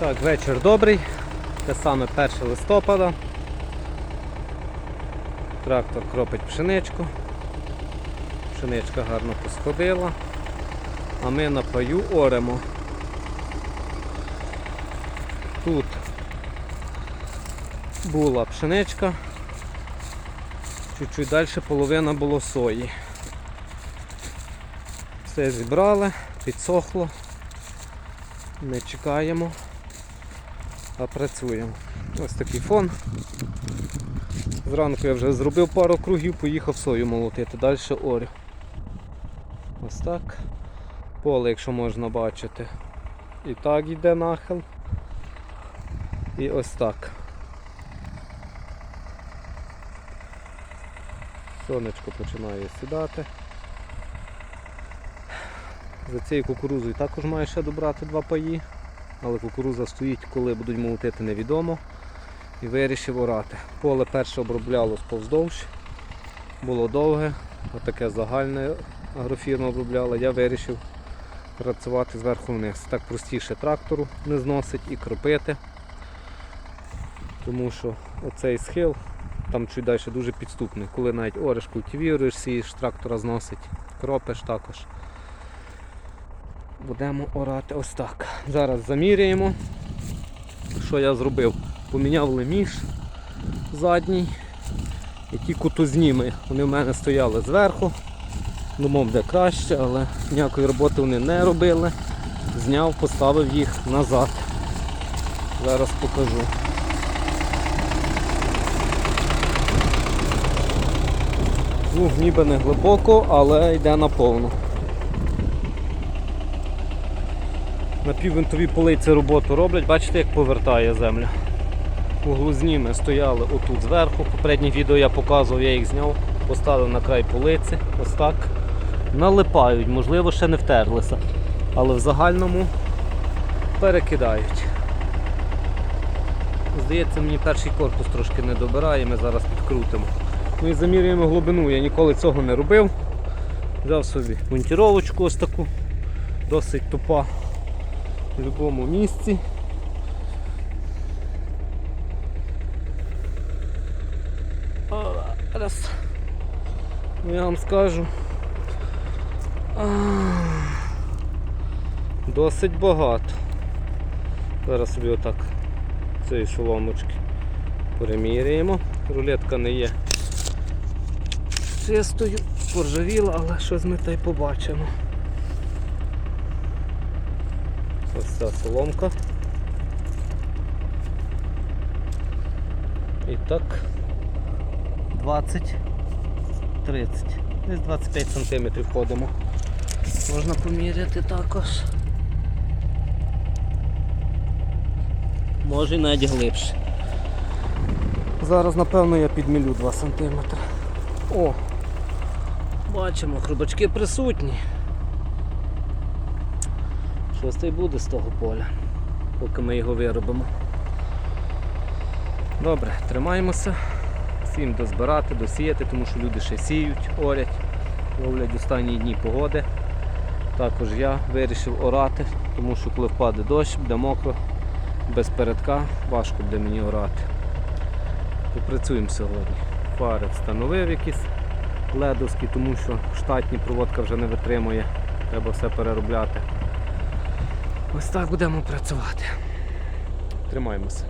Так, вечір добрий. Те саме 1 листопада. Трактор кропить пшеничку. Пшеничка гарно посходила. А ми на паю оремо. Тут була пшеничка. Чуть-чуть далі половина було сої. Все зібрали, підсохло. Не чекаємо, а працюємо. Ось такий фон. Зранку я вже зробив пару кругів, поїхав сою молотити, далі орю. Ось так. Поле, якщо можна бачити. І так йде нахил. І ось так. Сонечко починає сідати. За цією кукурузою також маю ще добрати два паї, але кукуруза стоїть, коли будуть молотити, невідомо. І вирішив орати. Поле перше обробляло повздовж, було довге, отаке загальне агрофірма обробляла. Я вирішив працювати зверху вниз. Так простіше трактору не зносить і кропити. Тому що оцей схил там чуть далі дуже підступний. Коли навіть ореш, культивіруєш, сієш, трактора зносить, кропиш також. Будемо орати ось так. Зараз заміряємо. Що я зробив? Поміняв леміш задній. І ті кутузніми. Вони в мене стояли зверху. Думав, де краще, але ніякої роботи вони не робили. Зняв, поставив їх назад. Зараз покажу. Ну, ніби не глибоко, але йде наповну. На піввинтовій полиці роботу роблять, бачите, як повертає земля. Углузніми стояли отут зверху. Попереднє відео я показував, я їх зняв, поставив на край полиці, ось так. Налипають, можливо, ще не втерлися, але в загальному перекидають. Здається, мені перший корпус трошки не добирає, ми зараз підкрутимо. Ну замірюємо глибину, я ніколи цього не робив. Взяв собі монтіровочку ось таку, досить тупа в будь-якому місці. Раз. Ну я вам скажу. Досить багато. Зараз собі отак цієї соломочки переміряємо. Рулетка не є чистою, поржавіла, але щось ми та й побачимо. Ось ця соломка. І так 20 30. Десь 25 см ходимо. Можна поміряти також. Може і навіть глибше. Зараз напевно я підмілю 2 см. О! Бачимо, хрубачки присутні. Щось та й буде з того поля, поки ми його виробимо. Добре, тримаємося. Всім дозбирати, досіяти, тому що люди ще сіють, орять, ловлять останні дні погоди. Також я вирішив орати, тому що коли впаде дощ, буде мокро, без передка, важко буде мені орати. Попрацюємо сьогодні. Фари встановив якісь ледовські, тому що штатні проводка вже не витримує, треба все переробляти. Ось так будемо працювати. Тримаємося.